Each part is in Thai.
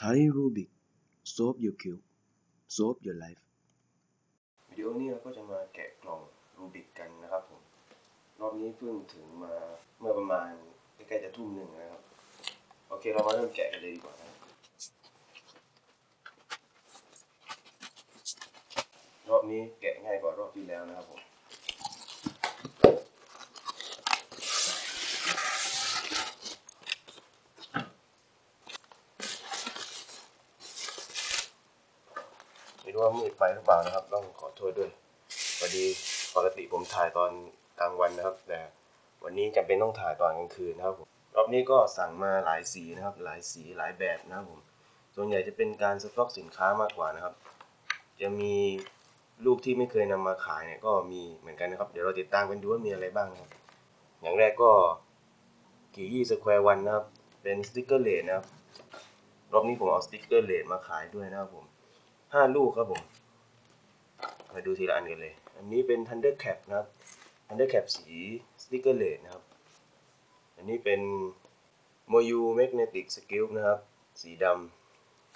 Thai Rubik Solve your cube Solve your life วิดีโอนี้เราก็จะมาแกะกล่องรูบิกกันนะครับผม รอบนี้เพิ่งถึงมาเมื่อประมาณใกล้ๆจะทุ่มหนึ่งนะครับ โอเคเรามาเริ่มแกะกันเลยดีกว่านะรอบนี้แกะง่ายกว่ารอบที่แล้วนะครับผม ว่ามืดไปหรือเปล่านะครับ ต้องขอโทษด้วยพอดีปกติผมถ่ายตอนกลางวันนะครับ แต่วันนี้จำเป็นต้องถ่ายตอนกลางคืนนะครับผมรอบนี้ก็สั่งมาหลายสีนะครับ หลายสีหลายแบบนะครับผมส่วนใหญ่จะเป็นการสต็อกสินค้ามากกว่านะครับ จะมีรูปที่ไม่เคยนำมาขายเนี่ยก็มีเหมือนกันนะครับ เดี๋ยวเราติดตามกันดูว่ามีอะไรบ้างนะครับ อย่างแรกก็กียี่สแควร์วันนะครับ เป็นสติกเกอร์เลดนะครับ รอบนี้ผมเอาสติกเกอร์เลดมาขายด้วยนะครับผม ห้าลูกครับผมมาดูทีละอันกันเลย อันนี้เป็น Thunder Cap นะครับ Thunder Cap สีสติกเกอร์เลดนะครับ อันนี้เป็น Moyu Magnetic Skill นะครับ สีด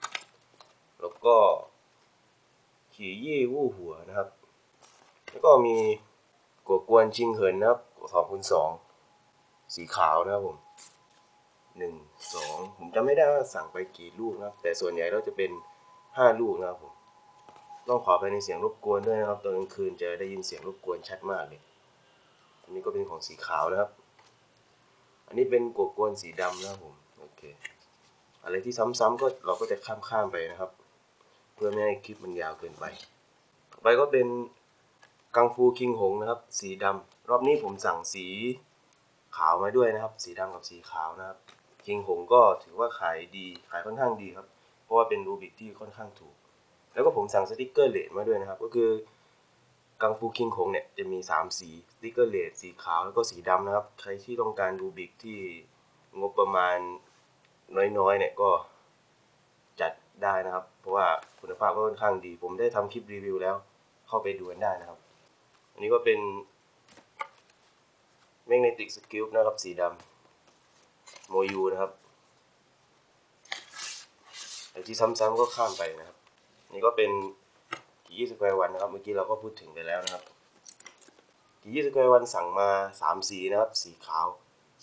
ำ แล้วก็ขี่ยี่วู่หัวนะครับ แล้วก็มีกัวกวนชิงเหินนะครับสองคูณสองสีขาวนะครับผมหนึ่งสองผมจำไม่ได้ว่าสั่งไปกี่ลูกนะครับ แต่ส่วนใหญ่เราจะเป็น ห้าลูกนะครับผมต้องขอไปในเสียงรบกวนด้วยนะครับตอนกลางคืนจะได้ยินเสียงรบกวนชัดมากเลยอันนี้ก็เป็นของสีขาวนะครับ อันนี้เป็นกวกวนสีดำนะครับผมโอเคอะไรที่ซ้ำๆก็เราก็จะข้ามๆไปนะครับ เพื่อไม่ให้คลิปมันยาวเกินไปต่อไปก็เป็นกังฟูคิงหงนะครับ สีดำรอบนี้ผมสั่งสีขาวมาด้วยนะครับ สีดำกับสีขาวนะครับคิงหงก็ถือว่าขายดีขายค่อนข้างดีครับ เพราะว่าเป็นรูบิกที่ค่อนข้างถูก แล้วก็ผมสั่งสติกเกอร์เลดมาด้วยนะครับ ก็คือกังฟูคิงคงเนี่ยจะมี 3 สีสติกเกอร์เลดสีขาวแล้วก็สีดำนะครับ ใครที่ต้องการรูบิกที่งบประมาณน้อยๆเนี่ยก็จัดได้นะครับ เพราะว่าคุณภาพก็ค่อนข้างดี ผมได้ทำคลิปรีวิวแล้วเข้าไปดูกันได้นะครับ อันนี้ก็เป็น Magnetic Skill นะครับสีดำโมยูนะครับ ไอ้ที่ซ้ำๆก็ข้ามไปนะครับ นี่ก็เป็นกี่ยี่สิบแคววันนะครับ เมื่อกี้เราก็พูดถึงไปแล้วนะครับกี่ยี่สิบแคววันสั่งมาสามสีนะครับ สีขาว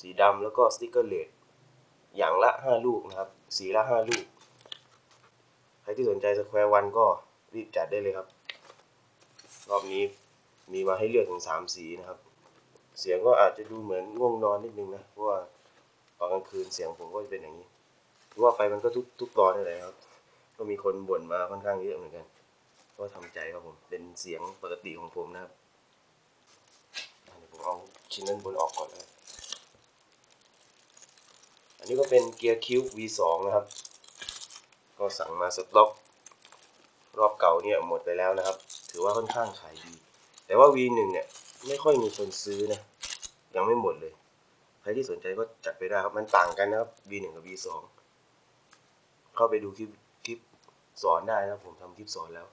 สีดำแล้วก็สติกเกอร์เลดอย่างละห้าลูกนะครับ สีละห้าลูก ใครที่สนใจสแควร์วันก็รีบจัดได้เลยครับ รอบนี้มีมาให้เลือกถึงสามสีนะครับ เสียงก็อาจจะดูเหมือนง่วงนอนนิดนึงนะ เพราะว่าตอนกลางคืนเสียงผมก็จะเป็นอย่างนี้ ว่าไปมันก็ทุกทุกตอนนี่แหละครับ ก็มีคนบ่นมาค่อนข้างเยอะเหมือนกัน ก็ทำใจครับผม เป็นเสียงปกติของผมนะครับเดี๋ยวผมเอาชิ้นนั้นบนออกก่อนเลยอันนี้ก็เป็นเกียร์คิว V2 นะครับ ก็สั่งมาสต็อก รอบเก่าเนี่ยหมดไปแล้วนะครับ ถือว่าค่อนข้างขายดี แต่ว่า V1 เนี่ยไม่ค่อยมีคนซื้อนะ ยังไม่หมดเลย ใครที่สนใจก็จัดไปได้ครับ มันต่างกันนะครับ V1 กับ V2 เข้าไปดูคลิปคลิปสอนได้นะผมทำคลิปสอนแล้ว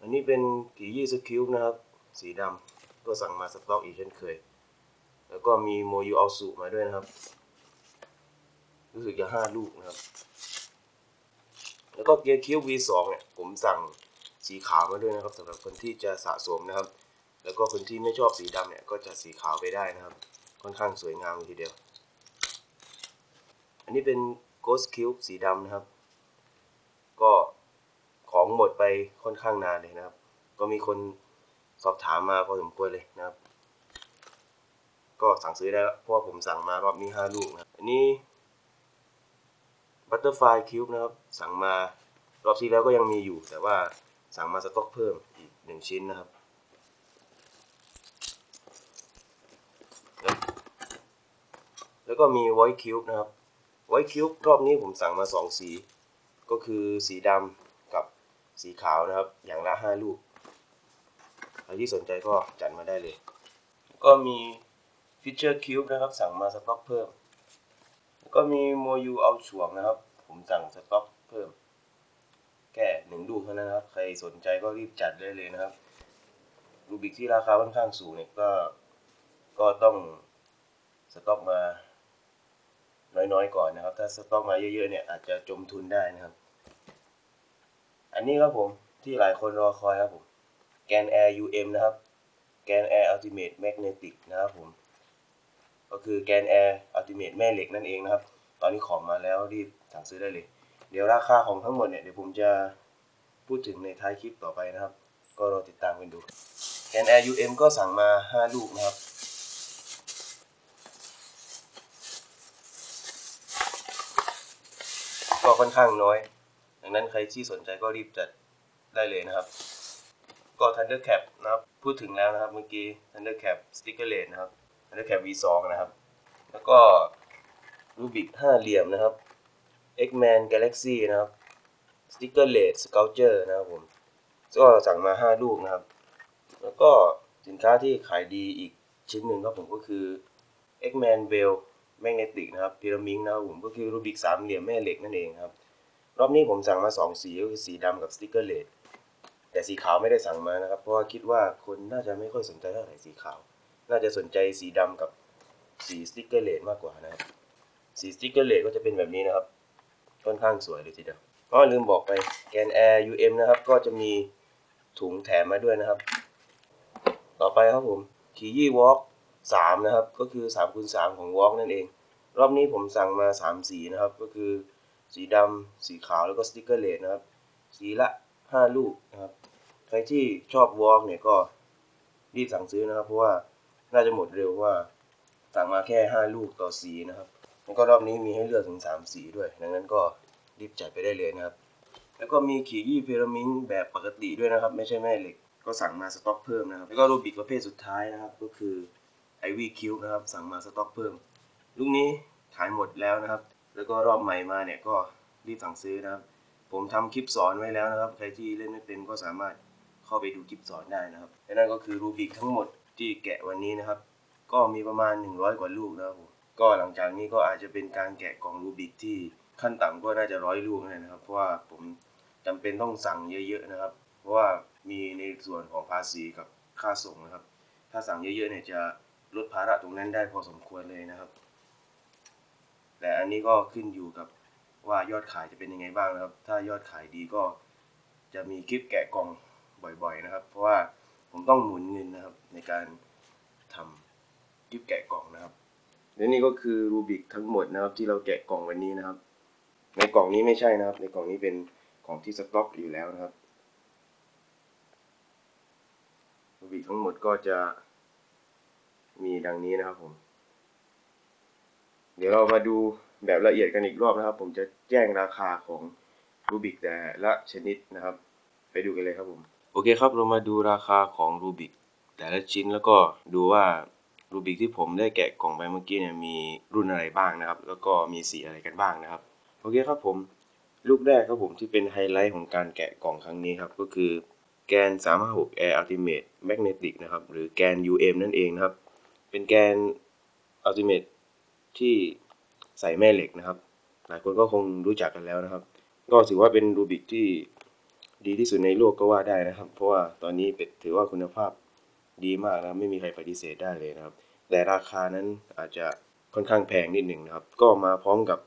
อันนี้เป็นกี่ยี่สคิวนะครับ สีดำก็สั่งมาสต็อกอีกเช่นเคย แล้วก็มีโมยูอัลสุมาด้วยนะครับ รู้สึกจะห้าลูกนะครับ แล้วก็เกียร์คิว V2 เนี่ยผมสั่งสีขาวมาด้วยนะครับสำหรับคนที่จะสะสมนะครับ แล้วก็คนที่ไม่ชอบสีดำเนี่ยก็จะสีขาวไปได้นะครับ ค่อนข้างสวยงามทีเดียว อันนี้เป็น Ghost Cube สีดำนะครับ ก็ของหมดไปค่อนข้างนานเลยนะครับ ก็มีคนสอบถามมาพอสมควรเลยนะครับ ก็สั่งซื้อได้แล้วเพราะผมสั่งมารอบนี้ 5 ลูกนะอันนี้ Butterfly Cube นะครับ สั่งมารอบที่แล้วก็ยังมีอยู่ แต่ว่าสั่งมาสต็อกเพิ่มอีกหนึ่งชิ้นนะครับแล้วก็มี White Cube นะครับ ไวท์คิวบรอบนี้ผมสั่งมา 2 สี ก็คือสีดำกับสีขาวนะครับ อย่างละ 5 ลูก ใครที่สนใจก็จัดมาได้เลย ก็มีฟิชเชอร์คิวบนะครับ สั่งมาสต็อกเพิ่ม แล้วก็มีโมยูเอาช่วงนะครับ ผมสั่งสต็อกเพิ่ม แค่หนึ่งลูกเท่านั้นนะครับ ใครสนใจก็รีบจัดได้เลยนะครับ รูบิกที่ราคาค่อนข้างสูงเนี่ยก็ ก็ต้องสต็อกมา น้อยๆก่อนนะครับ ถ้าสต็อกมาเยอะๆเนี่ยอาจจะจมทุนได้นะครับ อันนี้ครับผมที่หลายคนรอคอยครับผมแกน Air UM นะครับ แกน Air Ultimate Magnetic นะครับผม ก็คือแกน Air Ultimate แม่เหล็กนั่นเองนะครับ ตอนนี้ของมาแล้วรีบสั่งซื้อได้เลย เดี๋ยวราคาของทั้งหมดเนี่ยเดี๋ยวผมจะพูดถึงในท้ายคลิปต่อไปนะครับ ก็รอติดตามกันดู แกน Air UM ก็สั่งมา 5 ลูกนะครับ ก็ ค่อนข้างน้อย ดังนั้นใครที่สนใจก็รีบจัดได้เลยนะครับ ก็ Thunder Cap นะครับ พูดถึงแล้วนะครับเมื่อกี้ Thunder Cap Sticker l a t e นะครับ Thunder Cap V2 นะครับ แล้วก็ Rubik ห้าเหลี่ยมนะครับ X-Man Galaxy นะครับ Sticker l a t e Sculpture นะครับผม ก็สั่งมา 5 ลูกนะครับ แล้วก็สินค้าที่ขายดีอีกชิ้นหนึ่งครับผมก็คือ X-Man Veil Magnetic นะครับ Pyramid นะครับผมก็คือ Rubik สามเหลี่ยมแม่เหล็กนั่นเองครับ รอบนี้ผมสั่งมา2สีก็คือสีดำกับ Sticker l a t e แต่สีขาวไม่ได้สั่งมานะครับ เพราะว่าคิดว่าคนน่าจะไม่ค่อยสนใจเท่าไหร่สีขาว น่าจะสนใจสีดำกับสีสติกเกอร์เลดมากกว่านะครับ สีสติกเกอร์เลดก็จะเป็นแบบนี้นะครับ ค่อนข้างสวยเลยทีเดียวก็ลืมบอกไปแกน Air UM นะครับ ก็จะมีถุงแถมมาด้วยนะครับ ต่อไปครับผมคียี่วอล์ก สามนะครับ ก็คือ3คูณ3ของวอล์กนั่นเอง รอบนี้ผมสั่งมา 3 สีนะครับ ก็คือสีดำสีขาวแล้วก็สติ๊กเกอร์เลดนะครับ สีละ 5 ลูกนะครับ ใครที่ชอบวอล์กเนี่ยก็รีบสั่งซื้อนะครับ เพราะว่าน่าจะหมดเร็วว่าสั่งมาแค่ 5 ลูกต่อสีนะครับแล้วก็รอบนี้มีให้เลือกถึง 3 สีด้วย ดังนั้นก็รีบจัดไปได้เลยนะครับ แล้วก็มีขี่ยี่พีระมิดแบบปกติด้วยนะครับ ไม่ใช่แม่เหล็ก ก็สั่งมาสต็อกเพิ่มนะครับ แล้วก็รูบิกประเภทสุดท้ายนะครับ ก็คือ ไอวีคิวนะครับ สั่งมาสต็อกเพิ่ม ลูกนี้ขายหมดแล้วนะครับ แล้วก็รอบใหม่มาเนี่ยก็รีบสั่งซื้อนะครับ ผมทำคลิปสอนไว้แล้วนะครับ ใครที่เล่นไม่เป็นก็สามารถเข้าไปดูคลิปสอนได้นะครับและนั่นก็คือรูบิกทั้งหมดที่แกะวันนี้นะครับ ก็มีประมาณ 100 กว่าลูกนะครับผมก็หลังจากนี้ก็อาจจะเป็นการแกะกล่องรูบิกที่ขั้นต่ำก็น่าจะร้อยลูกเลยนะครับ เพราะว่าผมจำเป็นต้องสั่งเยอะๆนะครับ เพราะว่ามีในส่วนของภาษีกับค่าส่งนะครับ ถ้าสั่งเยอะๆเนี่ยจะ ลดภาระตรงนั้นได้พอสมควรเลยนะครับ แต่อันนี้ก็ขึ้นอยู่กับว่ายอดขายจะเป็นยังไงบ้างนะครับ ถ้ายอดขายดีก็จะมีคลิปแกะกล่องบ่อยๆนะครับ เพราะว่าผมต้องหมุนเงินนะครับในการทำคลิปแกะกล่องนะครับ และนี่ก็คือรูบิกทั้งหมดนะครับ ที่เราแกะกล่องวันนี้นะครับ ในกล่องนี้ไม่ใช่นะครับ ในกล่องนี้เป็นของที่สต็อกอยู่แล้วนะครับรูบิกทั้งหมดก็จะ มีดังนี้นะครับผม เดี๋ยวเรามาดูแบบละเอียดกันอีกรอบนะครับ ผมจะแจ้งราคาของรูบิกแต่ละชนิดนะครับ ไปดูกันเลยครับผม โอเคครับเรามาดูราคาของรูบิกแต่ละชิ้นแล้วก็ดูว่ารูบิกที่ผมได้แกะกล่องไปเมื่อกี้เนี่ยมีรุ่นอะไรบ้างนะครับ แล้วก็มีสีอะไรกันบ้างนะครับ โอเคครับผมลูกแรกครับผมที่เป็นไฮไลท์ของการแกะกล่องครั้งนี้ครับ ก็คือแกน 356 Air Ultimate Magnetic นะครับ หรือแกน UM นั่นเองนะครับ เป็นแกน Ultimate ที่ใส่แม่เหล็กนะครับ หลายคนก็คงรู้จักกันแล้วนะครับ ก็ถือว่าเป็นรูบิกที่ดีที่สุดในโลกก็ว่าได้นะครับ เพราะว่าตอนนี้เป็นถือว่าคุณภาพดีมากนะไม่มีใครปฏิเสธได้เลยนะครับ แต่ราคานั้นอาจจะค่อนข้างแพงนิดหนึ่งนะครับ ก็มาพร้อมกับ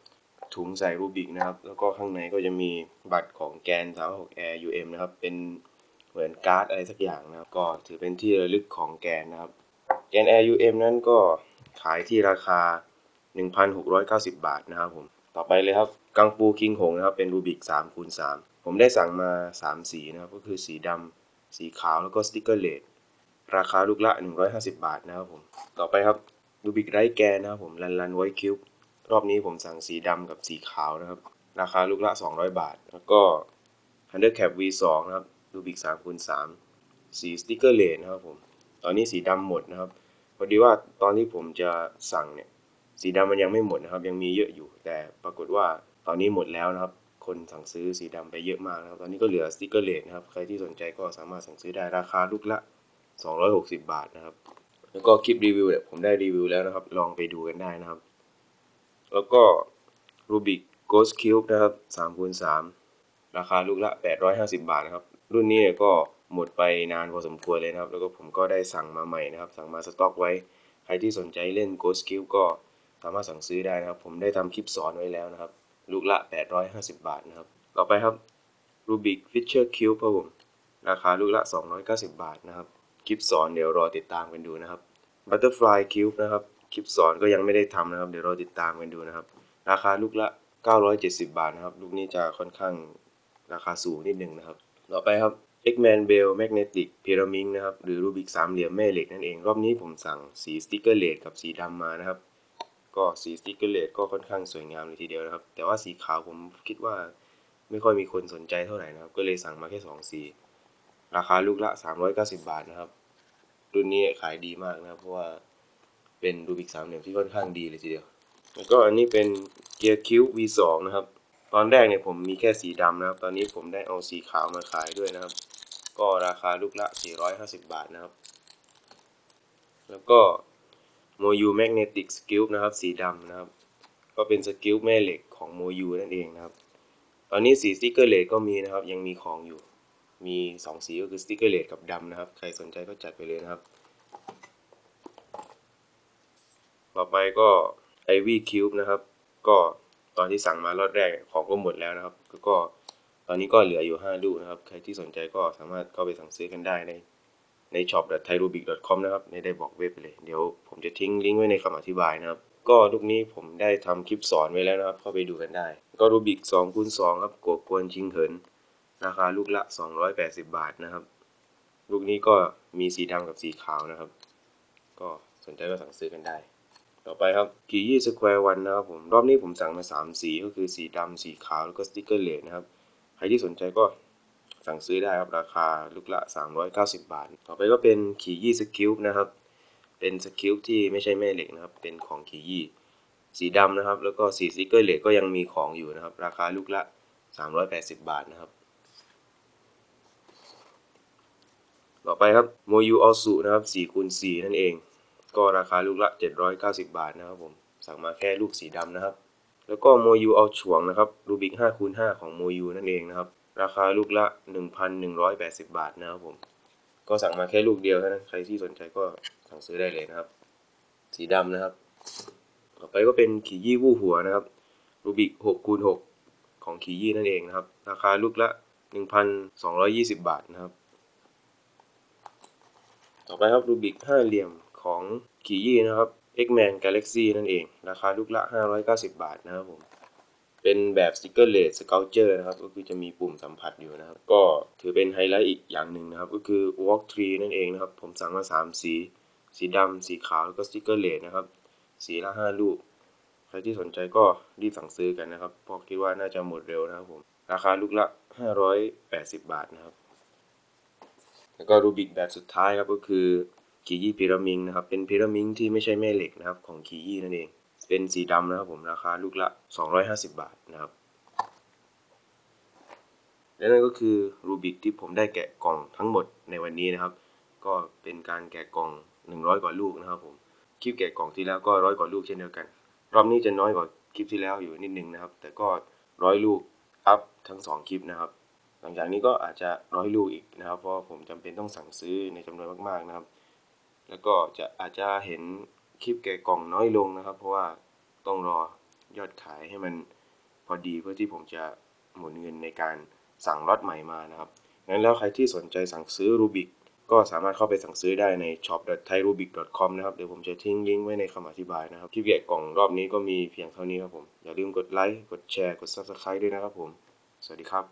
ถุงใส่รูบิกนะครับ แล้วก็ข้างในก็จะมีบัตรของแกน 36 Air UM นะครับ เป็นเหมือนการ์ดอะไรสักอย่างนะครับ ก็ถือเป็นที่ระลึกของแกนนะครับ แกน Air UM นั้นก็ขายที่ราคา 1,690 บาทนะครับผม ต่อไปเลยครับ กังฟูคิงหงนะครับ เป็นรูบิก3คูณ3ผมได้สั่งมา 3 สีนะครับ ก็คือสีดำ สีขาว แล้วก็สติกเกอร์เลดราคาลูกละ 150 บาทนะครับผม ต่อไปครับรูบิกไรแกนนะครับผมรันรันไวคิวบรอบนี้ผมสั่งสีดำกับสีขาวนะครับ ราคาลูกละ 200 บาท แล้วก็ Thunder Cap V2 นะครับรูบิก3คูณ3สีสติกเกอร์เลดนะครับผม ตอนนี้สีดำหมดนะครับพ อดีว่าตอนที่ผมจะสั่งเนี่ย สีดำมันยังไม่หมดนะครับ ยังมีเยอะอยู่ แต่ปรากฏว่าตอนนี้หมดแล้วนะครับ คนสั่งซื้อสีดำไปเยอะมากนะครับ ตอนนี้ก็เหลือสติกเกอร์เลดนะครับ ใครที่สนใจก็สามารถสั่งซื้อได้ราคาลูกละ 260 บาทนะครับ แล้วก็คลิปรีวิวเนี่ยผมได้รีวิวแล้วนะครับ ลองไปดูกันได้นะครับ แล้วก็ Rubik Ghost Cube นะครับ3คูณ3ราคาลูกละ 850 บาทนะครับ รุ่นนี้เนี่ยก็ หมดไปนานพอสมควรเลยนะครับ แล้วก็ผมก็ได้สั่งมาใหม่นะครับ สั่งมาสต็อกไว้ ใครที่สนใจเล่น Ghost Cube ก็สามารถสั่งซื้อได้นะครับ ผมได้ทำคลิปสอนไว้แล้วนะครับ ลูกละ 850 บาทนะครับ ต่อไปครับ Rubik Fisher Cube ครับผมราคาลูกละ 290 บาทนะครับ คลิปสอนเดี๋ยวรอติดตามกันดูนะครับ Butterfly Cube นะครับ คลิปสอนก็ยังไม่ได้ทำนะครับ เดี๋ยวรอติดตามกันดูนะครับ ราคาลูกละ 970 บาทนะครับ ลูกนี้จะค่อนข้างราคาสูงนิดนึงนะครับ ต่อไปครับ X-Man Bell Magnetic Pyramid นะครับ หรือ Rubik สามเหลี่ยมแม่เหล็กนั่นเอง รอบนี้ผมสั่งสีสติกเกอร์เลดกับสีดำมานะครับ ก็สีสติกเกอร์เลดก็ค่อนข้างสวยงามเลยทีเดียวนะครับ แต่ว่าสีขาวผมคิดว่าไม่ค่อยมีคนสนใจเท่าไหร่นะครับ ก็เลยสั่งมาแค่สองสีราคาลูกละ 390 บาทนะครับ รุ่นนี้ขายดีมากนะครับ เพราะว่าเป็นรูบิกสามเหลี่ยมที่ค่อนข้างดีเลยทีเดียว แล้วก็อันนี้เป็นเกียร์คิว V2 นะครับ ตอนแรกเนี่ยผมมีแค่สีดำนะครับ ตอนนี้ผมได้เอาสีขาวมาขายด้วยนะครับ ก็ราคาลูกละ 450 บาทนะครับ แล้วก็โมยูแมกเนติกสกิลนะครับ สีดำนะครับ ก็เป็นสกิลแม่เหล็กของโมยูนั่นเองนะครับ ตอนนี้สีสติกเกอร์เลดก็มีนะครับ ยังมีของอยู่ มี 2 สีก็คือสติกเกอร์เลดกับดำนะครับ ใครสนใจก็จัดไปเลยนะครับ ต่อไปก็ Ivy Cube นะครับ ก็ตอนที่สั่งมารอดแรกของก็หมดแล้วนะครับ ก็ อนนี้ก็เหลืออยู่ 5 ลูกนะครับ ใครที่สนใจก็สามารถเข้าไปสั่งซื้อกันได้ในใน shop.thairubic.com นะครับ ในได้บอกเว็บไปเลย เดี๋ยวผมจะทิ้งลิงก์ไว้ในคำอธิบายนะครับ ก็ลูกนี้ผมได้ทำคลิปสอนไว้แล้วนะครับ เข้าไปดูกันได้ ก็รูบิก2คูณ2ครับกวกวนชิงเหิน ราคาลูกละ 280 บาทนะครับ ลูกนี้ก็มีสีดำกับสีขาวนะครับ ก็สนใจก็สั่งซื้อกันได้ ต่อไปครับกียี่สแควร์วันนะครับผม รอบนี้ผมสั่งมา 3 สีก็คือสีดำสีขาวแล้วก็สติกเกอร์เลดนะครับ รที่สนใจก็สั่งซื้อได้ครับ ราคาลูกละ 390 บาท ต่อไปก็เป็นขี่ยี่สกิลนะครับ เป็นสกิลที่ไม่ใช่แม่เหล็กนะครับ เป็นของขี่ยี่สีดำนะครับ แล้วก็สีสติกเกอร์เลดก็ยังมีของอยู่นะครับ ราคาลูกละ 380 บาทนะครับ ต่อไปครับโมยูออสุนะครับ4คูณ4นั่นเอง ก็ราคาลูกละ 790 บาทนะครับผม สั่งมาแค่ลูกสีดำนะครับ แล้วก็โมยูเอาฉวงนะครับรูบิก5คูณ5ของโมยูนั่นเองนะครับ ราคาลูกละ 1,180 บาทนะครับผม ก็สั่งมาแค่ลูกเดียวเท่านั้นใครที่สนใจก็สั่งซื้อได้เลยนะครับ สีดำนะครับ ต่อไปก็เป็นขี่ยี่วู้หัวนะครับรูบิก6คูณ6ของขี่ยี่นั่นเองนะครับ ราคาลูกละ 1,220 บาทนะครับ ต่อไปครับรูบิกห้าเหลี่ยมของขี่ยี่นะครับ X-Man Galaxy นั่นเอง ราคาลูกละ 590 บาทนะครับผม เป็นแบบสติกเกอร์เลสสเกลเจอร์นะครับ ก็คือจะมีปุ่มสัมผัสอยู่นะครับ ก็ถือเป็นไฮไลท์อีกอย่างหนึ่งนะครับ ก็คือ Walk Tree นั่นเองนะครับ ผมสั่งมา 3 สี สีดำ สีขาว แล้วก็สติกเกอร์เลสนะครับ สีละ 5 ลูก ใครที่สนใจก็รีบสั่งซื้อกันนะครับเพราะคิดว่าน่าจะหมดเร็วนะครับผม ราคาลูกละ 580 บาทนะครับ แล้วก็รูบิกแบบสุดท้ายครับก็คือ คียี่พีระมิงนะครับ เป็นพีระมิงที่ไม่ใช่แม่เหล็กนะครับ ของคียี่นั่นเอง เป็นสีดำนะครับผมราคาลูกละ 250 บาทนะครับ และนั่นก็คือรูบิกที่ผมได้แกะกล่องทั้งหมดในวันนี้นะครับ ก็เป็นการแกะกล่อง 100 กว่าลูกนะครับผมคลิปแกะกล่องที่แล้วก็ร้อยกว่าลูกเช่นเดียวกัน รอบนี้จะน้อยกว่าคลิปที่แล้วอยู่นิดนึงนะครับ แต่ก็ร้อยลูกอัพทั้งสองคลิปนะครับ หลังจากนี้ก็อาจจะร้อยลูกอีกนะครับ เพราะผมจำเป็นต้องสั่งซื้อในจำนวนมากๆนะครับ แล้วก็จะอาจจะเห็นคลิปแกะกล่องน้อยลงนะครับ เพราะว่าต้องรอยอดขายให้มันพอดีเพื่อที่ผมจะหมุนเงินในการสั่งล็อตใหม่มานะครับงั้นแล้วใครที่สนใจสั่งซื้อรูบิกก็สามารถเข้าไปสั่งซื้อได้ใน shop.thairubic.com นะครับ เดี๋ยวผมจะทิ้งลิงก์ไว้ในคำอธิบายนะครับคลิปแกะกล่องรอบนี้ก็มีเพียงเท่านี้ครับผม อย่าลืมกดไลค์ กดแชร์ กด subscribe ด้วยนะครับผม สวัสดีครับ